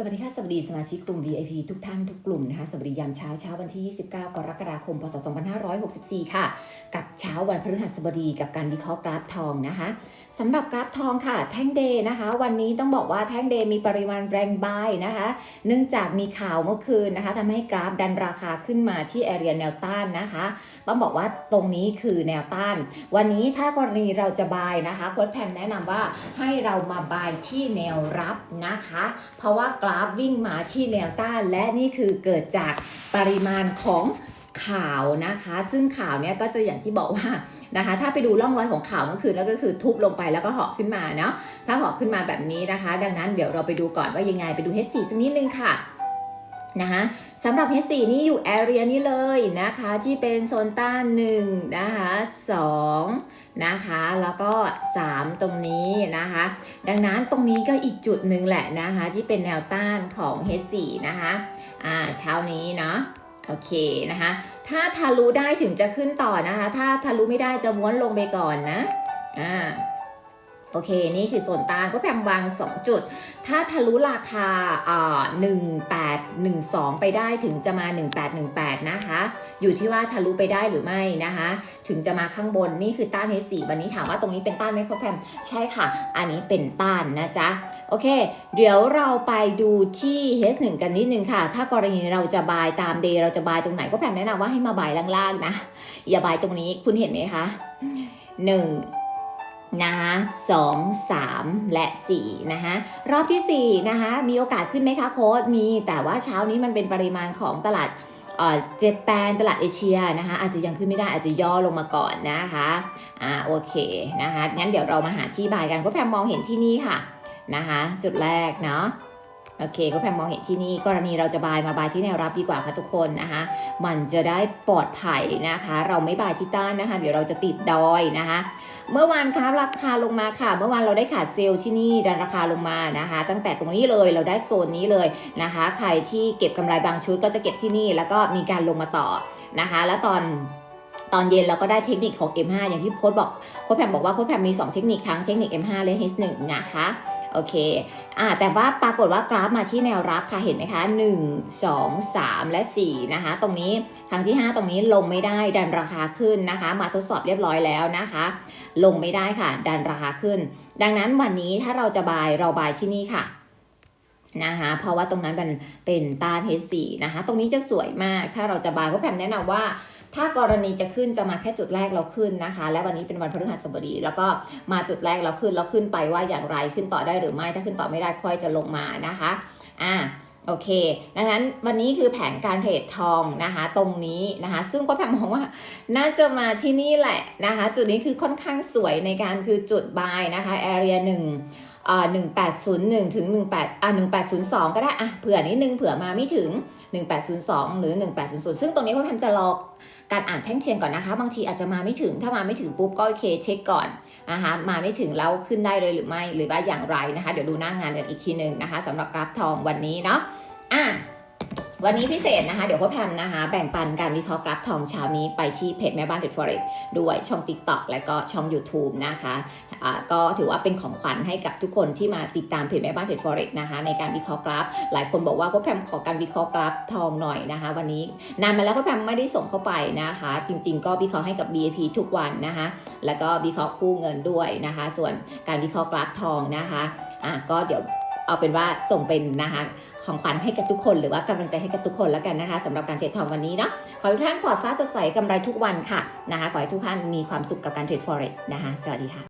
สวัสดีค่ะสวัสดีสมาชิกกลุ่ม VIP ทุกท่านทุกกลุ่มนะคะสวัสดียามเช้าเช้าวันที่ 29 กรกฎาคม พศ 2564 ค่ะ กับเช้าวันพฤหัสบดีกับการวิเคราะห์กราฟทองนะคะสำหรับกราฟทองค่ะ แท่งเดย์นะคะ วันนี้ต้องบอกว่าแท่งเดย์มีปริมาณแรงบายนะคะ เนื่องจากมีข่าวเมื่อคืนนะคะทำให้กราฟดันราคาขึ้นมาที่แอเรียแนวต้านนะคะ ต้องบอกว่าตรงนี้คือแนวต้าน วันนี้ถ้ากรณีเราจะบายนะคะโค้ดแพมแนะนำว่าให้เรามาบายที่แนวรับนะคะ เพราะว่ากราฟวิ่งมาที่แนวต้าน และนี่คือเกิดจากปริมาณของข่าวนะคะ ซึ่งข่าวเนี้ยก็จะอย่างที่บอกว่านะคะ ถ้าไปดูร่องรอยของข่าวเมื่อคืนแล้วก็คือทุบลงไปแล้วก็เหาะขึ้นมาเนาะถ้าเหาะขึ้นมาแบบนี้นะคะ ดังนั้นเดี๋ยวเราไปดูก่อนว่ายังไงไปดู H4 สักนิดนึงค่ะ นะคะสำหรับ H4 นี่อยู่แอเรียนี้เลยนะคะที่เป็นโซนต้าน1นะคะ2นะคะแล้วก็ 3 ตรงนี้นะคะ ดังนั้นตรงนี้ก็อีกจุดหนึ่งแหละนะคะที่เป็นแนวต้านของ H4 นะคะอ่าเช้านี้เนาะโอเคนะคะ ถ้าทะลุได้ถึงจะขึ้นต่อนะคะ ถ้าทะลุไม่ได้จะม้วนลงไปก่อนนะอ่า โอเค นี่คือโซนต้านก็แพมวาง 2 จุด ถ้าทะลุราคา1812 ไปได้ถึงจะมา 1818 นะคะ อยู่ที่ว่าทะลุไปได้หรือไม่นะคะ ถึงจะมาข้างบน นี่คือต้าน H4 วันนี้ถามว่าตรงนี้เป็นต้านไหมครับแพมใช่ค่ะ อันนี้เป็นต้านนะจ๊ะ โอเค เดี๋ยวเราไปดูที่ H1 กันนิดนึงค่ะ ถ้ากรณีเราจะบายตามเดย์เราจะบายตรงไหนก็แพมแนะนำว่าให้มาบายล่างๆนะ อย่าบายตรงนี้ คุณเห็นไหมคะห นะคะสองสามและสี่นะคะรอบที่สี่นะคะ มีโอกาสขึ้นไหมคะโค้ดมีแต่ว่าเช้านี้มันเป็นปริมาณของตลาดเจแปนตลาดเอเชียนะคะ อาจจะยังขึ้นไม่ได้อาจจะย่อลงมาก่อนนะคะอ่าโอเคนะคะงั้นเดี๋ยวเรามาหาที่บายกันเพราะแพมมองเห็นที่นี่ค่ะนะคะ จุดแรกเนาะ โอเค ก็แพมมองเห็นที่นี่กรณีเราจะบายมาบายที่แนวรับดีกว่าค่ะทุกคนนะคะ มันจะได้ปลอดภัยนะคะ เราไม่บายที่ต้านนะคะ เดี๋ยวเราจะติดดอยนะคะเมื่อวานครับราคาลงมาค่ะ เมื่อวานเราได้ขาดเซลล์ที่นี่ดันราคาลงมานะคะ ตั้งแต่ตรงนี้เลยเราได้โซนนี้เลยนะคะ ใครที่เก็บกำไรบางชุดก็จะเก็บที่นี่แล้วก็มีการลงมาต่อนะคะ แล้วตอนตอนเย็นเราก็ได้เทคนิคของ M5 อย่างที่โค้ดบอกโค้ดแพมบอกว่าโค้ดแพมมี 2 เทคนิคทั้งเทคนิค M5 และ H1 นะคะ โอเคอ่าแต่ว่าปรากฏว่ากราฟมาที่แนวรับค่ะเห็นไหมคะ 1 2 3 และ 4 นะคะ ตรงนี้ครั้งที่ 5 ตรงนี้ลงไม่ได้ดันราคาขึ้นนะคะ มาทดสอบเรียบร้อยแล้วนะคะ ลงไม่ได้ค่ะ ดันราคาขึ้น ดังนั้นวันนี้ถ้าเราจะบายเราบายที่นี่ค่ะนะคะเพราะว่าตรงนั้นมันเป็นต้าน H4 นะคะ ตรงนี้จะสวยมาก ถ้าเราจะบายก็แพมแนะนำว่า ถ้ากรณีจะขึ้นจะมาแค่จุดแรกเราขึ้นนะคะ และวันนี้เป็นวันพฤหัสบดี แล้วก็มาจุดแรกเราขึ้นเราขึ้นไปว่าอย่างไรขึ้นต่อได้หรือไม่ ถ้าขึ้นต่อไม่ได้ค่อยจะลงมานะคะอ่าโอเค ดังนั้นวันนี้คือแผนการเทรดทองนะคะ ตรงนี้นะคะ ซึ่งก็แพมมองว่าน่าจะมาที่นี่แหละนะคะ จุดนี้คือค่อนข้างสวยในการคือจุดบายนะคะ area หนึ่ง 1801 ถึง 18อ่า1802 ก็ได้อะเผื่อนิดนึงเผื่อมาไม่ถึง 1802 หรือ 1800 ซึ่งตรงนี้เขาทำจะรอการอ่านแท่งเชียงก่อนนะคะ บางทีอาจจะมาไม่ถึงถ้ามาไม่ถึงปุ๊บก็โอเคเช็คก่อนนะคะมาไม่ถึงแล้วขึ้นได้เลยหรือไม่หรือว่าอย่างไรนะคะ เดี๋ยวดูหน้างานกันอีกทีหนึ่งนะคะสำหรับกราฟทองวันนี้เนาะอะ วันนี้พิเศษนะคะ เดี๋ยวพ่อแพมนะคะ แบ่งปันการวิเคราะห์กราฟทองเช้านี้ไปที่เพจแม่บ้านเทรดฟอเร็กด้วยช่อง TikTok และก็ช่อง YouTube นะคะอ่าก็ถือว่าเป็นของขวัญให้กับทุกคนที่มาติดตามเพจแม่บ้านเทรดฟอเร็กนะคะในการวิเคราะห์กราฟ หลายคนบอกว่าพ่อแพมขอการวิเคราะห์กราฟทองหน่อยนะคะ วันนี้นานมาแล้วพ่อแพมไม่ได้ส่งเข้าไปนะคะ จริง ๆ ก็วิเคราะห์ให้กับ BAP ทุกวันนะคะ แล้วก็วิเคราะห์คู่เงินด้วยนะคะ ส่วนการวิเคราะห์กราฟทองนะคะอะก็เดี๋ยวเอาเป็นว่าส่งเป็นนะคะ ของขวัญให้กับทุกคน หรือว่ากำลังใจให้กับทุกคนแล้วกันนะคะสำหรับการเทรดทองวันนี้เนาะขอให้ทุกท่านปลอดฟ้าสดใสกำไรทุกวันค่ะนะคะขอให้ทุกท่านมีความสุขกับการเทรด forex นะคะสวัสดีค่ะ